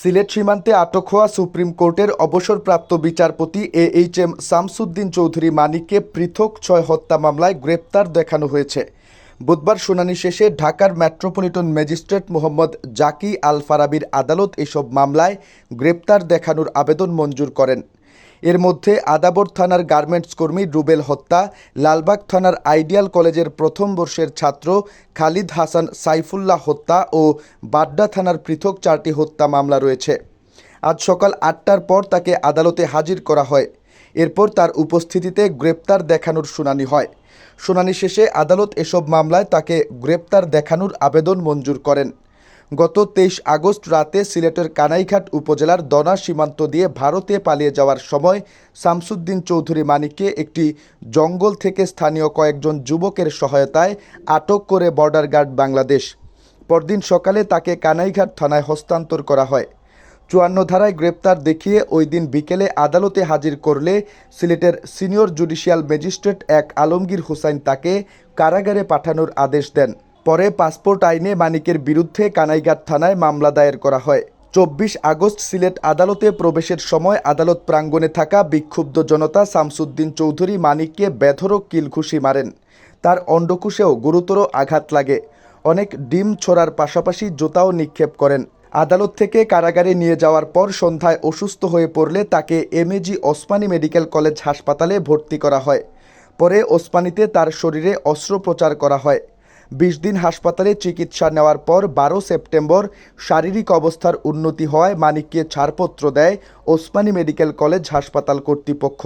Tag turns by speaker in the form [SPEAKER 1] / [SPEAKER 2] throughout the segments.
[SPEAKER 1] সিলেট সীমান্তে আটক হওয়া সুপ্রিম কোর্টের অবসরপ্রাপ্ত বিচারপতি A H M Shamsuddin Chowdhury মানিককে পৃথক ছয় হত্যা মামলায় গ্রেপ্তার দেখানো হয়েছে বুধবার শুনানি শেষে ঢাকার মেট্রোপলিটন ম্যাজিস্ট্রেট মোহাম্মদ জাকি আল ফারাবির আদালত এসব মামলায় গ্রেপ্তার দেখানোর আবেদন মঞ্জুর করেন এর মধ্যে আদাবর থানার গার্মেন্টস কর্মী রুবেল হত্যা লালবাগ থানার আইডিয়াল কলেজের প্রথম বর্ষের ছাত্র খালিদ হাসান সাইফুল্লাহ হত্যা ও বাড্ডা থানার পৃথক চারটি হত্যা মামলা রয়েছে আজ সকাল আটটার পর তাকে আদালতে হাজির করা হয় এরপর তার উপস্থিতিতে গ্রেপ্তার দেখানোর শুনানি হয় শুনানি শেষে আদালত এসব মামলায় তাকে গ্রেপ্তার দেখানোর আবেদন মঞ্জুর করেন গত তেইশ আগস্ট রাতে সিলেটের কানাইঘাট উপজেলার দনা সীমান্ত দিয়ে ভারতে পালিয়ে যাওয়ার সময় শামসুদ্দিন চৌধুরী মানিককে একটি জঙ্গল থেকে স্থানীয় কয়েকজন যুবকের সহায়তায় আটক করে বর্ডার গার্ড বাংলাদেশ পরদিন সকালে তাকে কানাইঘাট থানায় হস্তান্তর করা হয় চুয়ান্ন ধারায় গ্রেপ্তার দেখিয়ে ওই দিন বিকেলে আদালতে হাজির করলে সিলেটের সিনিয়র জুডিশিয়াল ম্যাজিস্ট্রেট এক আলমগীর হুসাইন তাকে কারাগারে পাঠানোর আদেশ দেন পরে পাসপোর্ট আইনে মানিকের বিরুদ্ধে কানাইঘাট থানায় মামলা দায়ের করা হয় চব্বিশ আগস্ট সিলেট আদালতে প্রবেশের সময় আদালত প্রাঙ্গণে থাকা বিক্ষুব্ধ জনতা শামসুদ্দিন চৌধুরী মানিককে বেধরক কিলঘুষি মারেন তার অন্ডকুশেও গুরুতর আঘাত লাগে অনেক ডিম ছোড়ার পাশাপাশি জোতাও নিক্ষেপ করেন আদালত থেকে কারাগারে নিয়ে যাওয়ার পর সন্ধ্যায় অসুস্থ হয়ে পড়লে তাকে এমএজি ওসমানী মেডিকেল কলেজ হাসপাতালে ভর্তি করা হয় পরে ওসমানীতে তার শরীরে অস্ত্রোপচার করা হয় বিশ দিন হাসপাতালে চিকিৎসা নেওয়ার পর বারো সেপ্টেম্বর শারীরিক অবস্থার উন্নতি হওয়ায় মানিককে ছাড়পত্র দেয় ওসমানী মেডিকেল কলেজ হাসপাতাল কর্তৃপক্ষ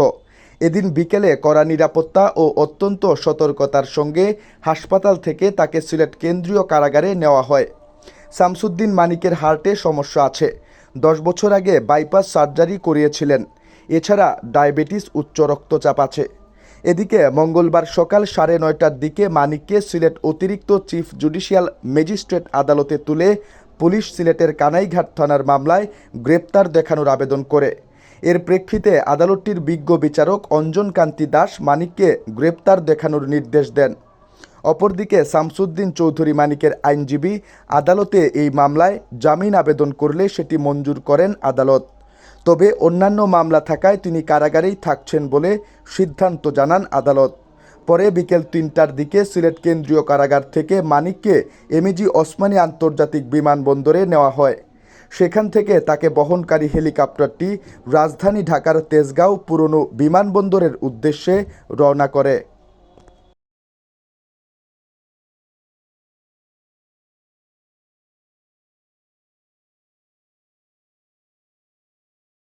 [SPEAKER 1] এদিন বিকেলে কড়া নিরাপত্তা ও অত্যন্ত সতর্কতার সঙ্গে হাসপাতাল থেকে তাকে সিলেট কেন্দ্রীয় কারাগারে নেওয়া হয় শামসুদ্দিন মানিকের হার্টে সমস্যা আছে দশ বছর আগে বাইপাস সার্জারি করিয়েছিলেন এছাড়া ডায়াবেটিস উচ্চ রক্তচাপ আছে এদিকে মঙ্গলবার সকাল সাড়ে নয়টার দিকে মানিককে সিলেট অতিরিক্ত চিফ জুডিশিয়াল ম্যাজিস্ট্রেট আদালতে তুলে পুলিশ সিলেটের কানাইঘাট থানার মামলায় গ্রেপ্তার দেখানোর আবেদন করে এর প্রেক্ষিতে আদালতটির বিজ্ঞ বিচারক অঞ্জন কান্তি দাস মানিককে গ্রেপ্তার দেখানোর নির্দেশ দেন অপরদিকে শামসুদ্দিন চৌধুরী মানিকের আইনজীবী আদালতে এই মামলায় জামিন আবেদন করলে সেটি মঞ্জুর করেন আদালত তবে অন্যান্য মামলা থাকায় তিনি কারাগারেই থাকছেন বলে সিদ্ধান্ত জানান আদালত পরে বিকেল তিনটার দিকে সিলেট কেন্দ্রীয় কারাগার থেকে মানিককে এমএজি ওসমানী আন্তর্জাতিক বিমানবন্দরে নেওয়া হয় সেখান থেকে তাকে বহনকারী হেলিকপ্টারটি রাজধানী ঢাকার তেজগাঁও পুরনো বিমানবন্দরের উদ্দেশ্যে রওনা করে